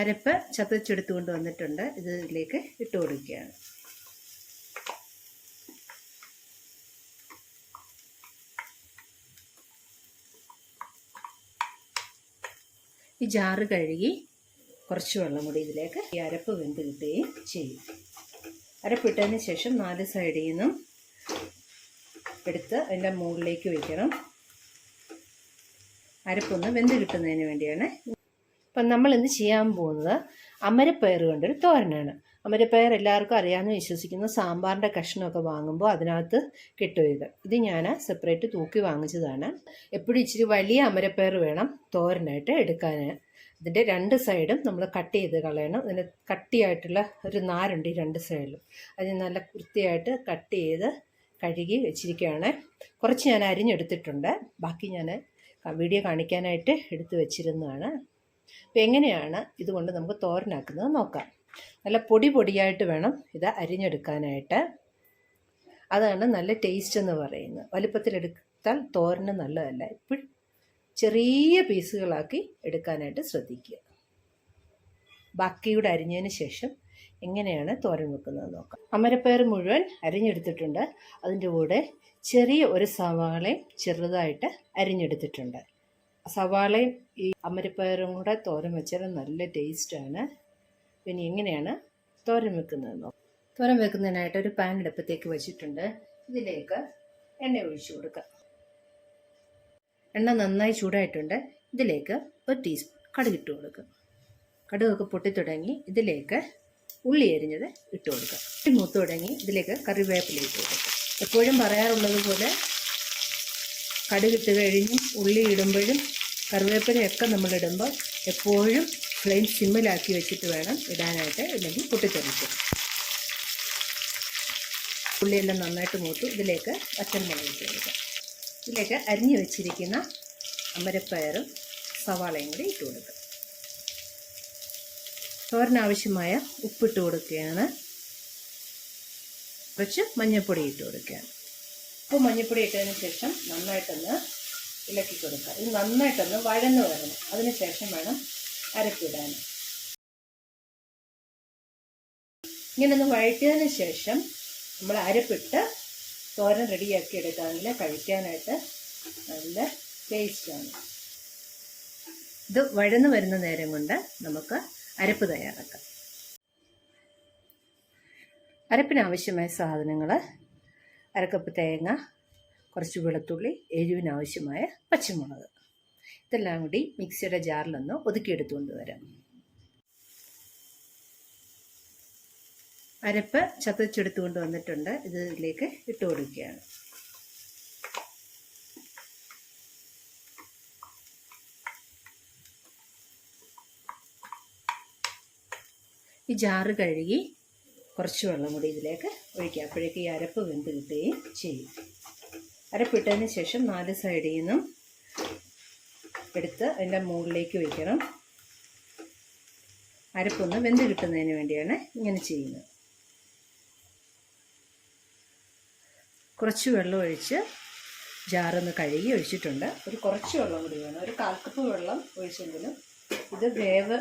അരപ്പ് ചതച്ചെടുത്തുകൊണ്ട് വന്നിട്ടുണ്ട്. ഇത് ഇതിലേക്ക് ഇട്ട് കൊടുക്കുകയാണ്. ഈ ജാറ് കഴുകി കുറച്ച് വെള്ളം കൂടി ഇതിലേക്ക് ഈ അരപ്പ് വെന്ത് കിട്ടുകയും ചെയ്യും. അരപ്പിട്ടതിന് ശേഷം നാല് സൈഡിൽ നിന്നും എടുത്ത് അതിന്റെ മുകളിലേക്ക് വയ്ക്കണം അരപ്പൊന്ന് വെന്ത് കിട്ടുന്നതിന് വേണ്ടിയാണ് അപ്പം നമ്മൾ ഇന്ന് ചെയ്യാൻ പോകുന്നത്? അമരപ്പയർ കൊണ്ടൊരു തോരനാണ്. അമരപ്പയർ എല്ലാവർക്കും അറിയാമെന്ന് വിശ്വസിക്കുന്ന. സാമ്പാറിന്റെ കഷ്ണമൊക്കെ വാങ്ങുമ്പോൾ അതിനകത്ത് കിട്ടും ഇത് ഇത് ഞാൻ സെപ്പറേറ്റ് തൂക്കി വാങ്ങിച്ചതാണ്. എപ്പോഴും ഇച്ചിരി വലിയ അമരപ്പയർ വേണം തോരനായിട്ട് എടുക്കാൻ. ഇതിന്റെ രണ്ട് സൈഡും നമ്മൾ കട്ട് ചെയ്ത് കളയണം. ഇതിന് കട്ടിയായിട്ടുള്ള ഒരു നാരുണ്ട് ഈ രണ്ട് സൈഡിലും. അതിന് നല്ല വൃത്തിയായിട്ട് കട്ട് ചെയ്ത് കഴുകി വെച്ചിരിക്കുകയാണ്. കുറച്ച് ഞാൻ അരിഞ്ഞെടുത്തിട്ടുണ്ട്. ബാക്കി ഞാൻ വീഡിയോ കാണിക്കാനായിട്ട് എടുത്തു വെച്ചിരുന്നതാണ്. അപ്പോൾ എങ്ങനെയാണ് ഇതുകൊണ്ട് നമുക്ക് തോരനാക്കുന്നത് നോക്കാം. നല്ല പൊടി പൊടിയായിട്ട് വേണം ഇത് അരിഞ്ഞെടുക്കാനായിട്ട്. അതാണ് നല്ല ടേസ്റ്റ് എന്ന് പറയുന്നത്. വലുപ്പത്തിലെടുത്താൽ തോരന് നല്ലതല്ല. ഇപ്പോഴും ചെറിയ പീസുകളാക്കി എടുക്കാനായിട്ട് ശ്രദ്ധിക്കുക. ബാക്കിയുടെ അരിഞ്ഞതിന് ശേഷം എങ്ങനെയാണ് തോരൻ വെക്കുന്നത് നോക്കാം. അമരപ്പയർ മുഴുവൻ അരിഞ്ഞെടുത്തിട്ടുണ്ട്. അതിന്റെ കൂടെ ചെറിയ ഒരു സവാളയും ചെറുതായിട്ട് അരിഞ്ഞെടുത്തിട്ടുണ്ട്. സവാളയും ഈ അമരപ്പയറും കൂടെ തോരൻ വെച്ചാൽ നല്ല ടേസ്റ്റാണ് പിന്നെ എങ്ങനെയാണ് തോരൻ വെക്കുന്നത് തോരൻ വെക്കുന്നതിനായിട്ട് ഒരു പാൻ അടുപ്പത്തേക്ക് വെച്ചിട്ടുണ്ട്. ഇതിലേക്ക് എണ്ണ ഒഴിച്ചു കൊടുക്കാം. എണ്ണ നന്നായി ചൂടായിട്ടുണ്ട്. ഇതിലേക്ക് ഒരു ടീസ്പൂൺ കടുക് ഇട്ട് കൊടുക്കുക കടുകൊക്കെ പൊട്ടിത്തുടങ്ങി ഇതിലേക്ക് ഉള്ളി എരിഞ്ഞത് ഇട്ട് കൊടുക്കുക ഉള്ളി മൂത്ത് തുടങ്ങി ഇതിലേക്ക് കറിവേപ്പില ഇട്ട് കൊടുക്കുക എപ്പോഴും പറയാറുള്ളത് പോലെ കടുകിട്ട് കഴിഞ്ഞും ഉള്ളി ഇടുമ്പോഴും കറിവേപ്പിലയൊക്കെ നമ്മളിടുമ്പോൾ എപ്പോഴും ഫ്ലെയിം സിമ്മിലാക്കി വെച്ചിട്ട് വേണം ഇടാനായിട്ട് ഇല്ലെങ്കിൽ പൊട്ടിത്തെറിക്കും. ഉള്ളിയെല്ലാം നന്നായിട്ട് മൂത്തു ഇതിലേക്ക് പച്ചമുളക് ഇട്ട് ഇതിലേക്ക് അരിഞ്ഞു വെച്ചിരിക്കുന്ന അമരപ്പയറും സവാളയും കൂടി ഇട്ട് കൊടുക്കുക. തോരനാവശ്യമായ ഉപ്പിട്ട് കൊടുക്കുകയാണ്. കുറച്ച് മഞ്ഞൾപ്പൊടി ഇട്ട് കൊടുക്കുകയാണ്. ഉപ്പ് മഞ്ഞൾപ്പൊടി ഇട്ടതിന് ശേഷം നന്നായിട്ടൊന്ന് ഇളക്കി കൊടുക്കുക. ഇത് നന്നായിട്ടൊന്ന് വഴന്ന് വരണം. അതിന് ശേഷം വേണം അരപ്പിടാൻ ഇങ്ങനെ ഒന്ന് വഴറ്റിയതിന് ശേഷം നമ്മൾ അരപ്പിട്ട് തോരൻ റെഡിയാക്കി എടുക്കാമെങ്കിൽ കഴിക്കാനായിട്ട് നല്ല ടേസ്റ്റാണ് ഇത് വഴന്ന് വരുന്ന നേരം കൊണ്ട് നമുക്ക് അരപ്പ് തയ്യാറാക്കാം. അരപ്പിനാവശ്യമായ സാധനങ്ങൾ അരക്കപ്പ് തേങ്ങ കുറച്ച് വെളുത്തുള്ളി എരിവിനാവശ്യമായ പച്ചമുളക്. ഇതെല്ലാം കൂടി മിക്സിയുടെ ജാറിലൊന്ന് ഒതുക്കിയെടുത്തുകൊണ്ട് വരാം. അരപ്പ് ചതച്ചെടുത്തുകൊണ്ട് വന്നിട്ടുണ്ട്. ഇത് ഇതിലേക്ക് ഇട്ട് കൊടുക്കുകയാണ്. ഈ ജാറ് കഴുകി കുറച്ച് വെള്ളം കൂടി ഇതിലേക്ക് ഒഴിക്കുക. അപ്പോഴേക്ക് ഈ അരപ്പ് വെന്ത് കിട്ടുകയും ചെയ്യും. അരപ്പിട്ടതിന് ശേഷം നാല് സൈഡിൽ നിന്നും എടുത്ത് അതിന്റെ മുകളിലേക്ക് വയ്ക്കണം അരപ്പൊന്ന് വെന്ത് കിട്ടുന്നതിന് വേണ്ടിയാണ് ഇങ്ങനെ ചെയ്യുന്നത്. കുറച്ച് വെള്ളം ഒഴിച്ച് ജാറൊന്ന് കഴുകി ഒഴിച്ചിട്ടുണ്ട്. ഒരു കുറച്ച് വെള്ളം കൂടി വേണം. ഒരു കാൽ കപ്പ് വെള്ളം ഒഴിച്ചെങ്കിലും ഇത് വേവ്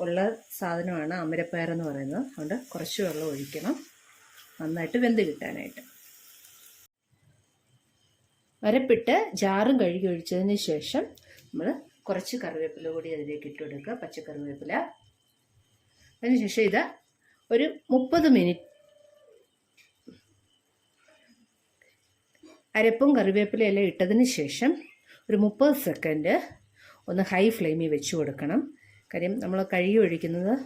ഉള്ള സാധനമാണ് അമരപ്പയർ എന്ന് പറയുന്നത്. അതുകൊണ്ട് കുറച്ച് വെള്ളം ഒഴിക്കണം. നന്നായിട്ട് വെന്ത് കിട്ടാനായിട്ട്. അരപ്പിട്ട് ജാറും കഴുകി ഒഴിച്ചതിന് ശേഷം നമ്മൾ കുറച്ച് കറിവേപ്പില കൂടി അതിലേക്ക് ഇട്ട് കൊടുക്കുക. പച്ചക്കറിവേപ്പില. അതിനുശേഷം ഇത് ഒരു മുപ്പത് മിനിറ്റ് അരപ്പും കറിവേപ്പിലയും എല്ലാം ഇട്ടതിന് ശേഷം ഒരു മുപ്പത് സെക്കൻഡ് ഒന്ന് ഹൈ ഫ്ലെയിമിൽ വെച്ച് കൊടുക്കണം. കാര്യം നമ്മൾ കഴുകി ഒഴിക്കുന്നത്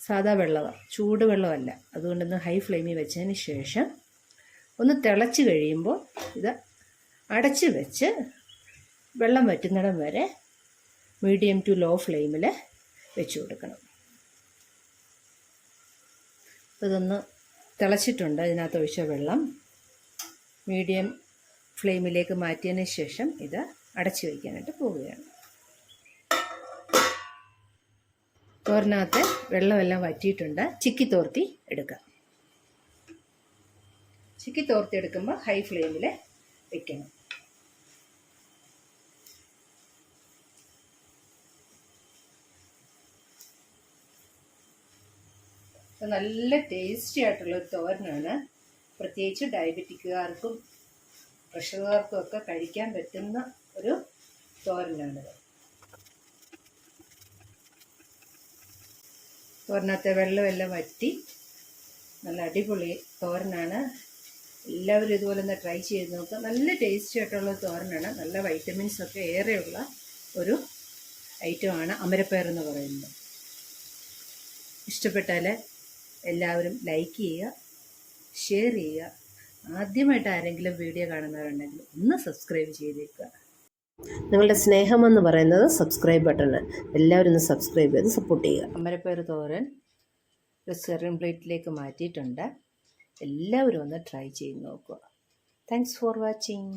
സാധാ വെള്ളമാണ് ചൂട് വെള്ളമല്ല. അതുകൊണ്ടൊന്ന് ഹൈ ഫ്ലെയിമിൽ വെച്ചതിന് ശേഷം ഒന്ന് തിളച്ച് കഴിയുമ്പോൾ ഇത് അടച്ച് വെച്ച് വെള്ളം വറ്റുന്നിടം വരെ മീഡിയം ടു ലോ ഫ്ലെയിമിൽ വെച്ച് കൊടുക്കണം. ഇതൊന്ന് തിളച്ചിട്ടുണ്ട് ഇതിനകത്ത് ഒഴിച്ച വെള്ളം. മീഡിയം ഫ്ലെയിമിലേക്ക് മാറ്റിയതിന് ശേഷം ഇത് അടച്ചു വയ്ക്കാനായിട്ട് പോവുകയാണ്. തോരനകത്ത് വെള്ളമെല്ലാം വറ്റിയിട്ടുണ്ട്. ചിക്കി തോർത്തി എടുക്കാം. ചിക്കി തോർത്തി എടുക്കുമ്പോൾ ഹൈ ഫ്ലെയിമിൽ വെക്കണം. ഇത് നല്ല ടേസ്റ്റി ആയിട്ടുള്ള ഒരു തോരനാണ്. പ്രത്യേകിച്ച് ഡയബറ്റിക്കുകാർക്കും പ്രഷറുകാർക്കും ഒക്കെ കഴിക്കാൻ പറ്റുന്ന ഒരു തോരനാണിത്. തോരനകത്തെ വെള്ളമെല്ലാം വറ്റി നല്ല അടിപൊളി തോരനാണ്. എല്ലാവരും ഇതുപോലെ ഒന്ന് ട്രൈ ചെയ്ത് നോക്കുക നല്ല ടേസ്റ്റി ആയിട്ടുള്ള തോരനാണ്. നല്ല വൈറ്റമിൻസ് ഒക്കെ ഏറെയുള്ള ഒരു ഐറ്റമാണ് അമരപ്പയർ എന്ന് പറയുന്നത്. ഇഷ്ടപ്പെട്ടാൽ എല്ലാവരും ലൈക്ക് ചെയ്യുക ഷെയർ ചെയ്യുക. ആദ്യമായിട്ട് ആരെങ്കിലും വീഡിയോ കാണുന്നവരുണ്ടെങ്കിൽ ഒന്ന് സബ്സ്ക്രൈബ് ചെയ്തേക്കുക. നിങ്ങളുടെ സ്നേഹമെന്ന് പറയുന്നത് സബ്സ്ക്രൈബ് ബട്ടണ് എല്ലാവരും ഒന്ന് സബ്സ്ക്രൈബ് ചെയ്ത് സപ്പോർട്ട് ചെയ്യുക. അമരപ്പയർ തോരൻ ഒരു സെറിൻ പ്ലേറ്റിലേക്ക് മാറ്റിയിട്ടുണ്ട്. എല്ലാവരും ഒന്ന് ട്രൈ ചെയ്ത് നോക്കുക. Thanks for watching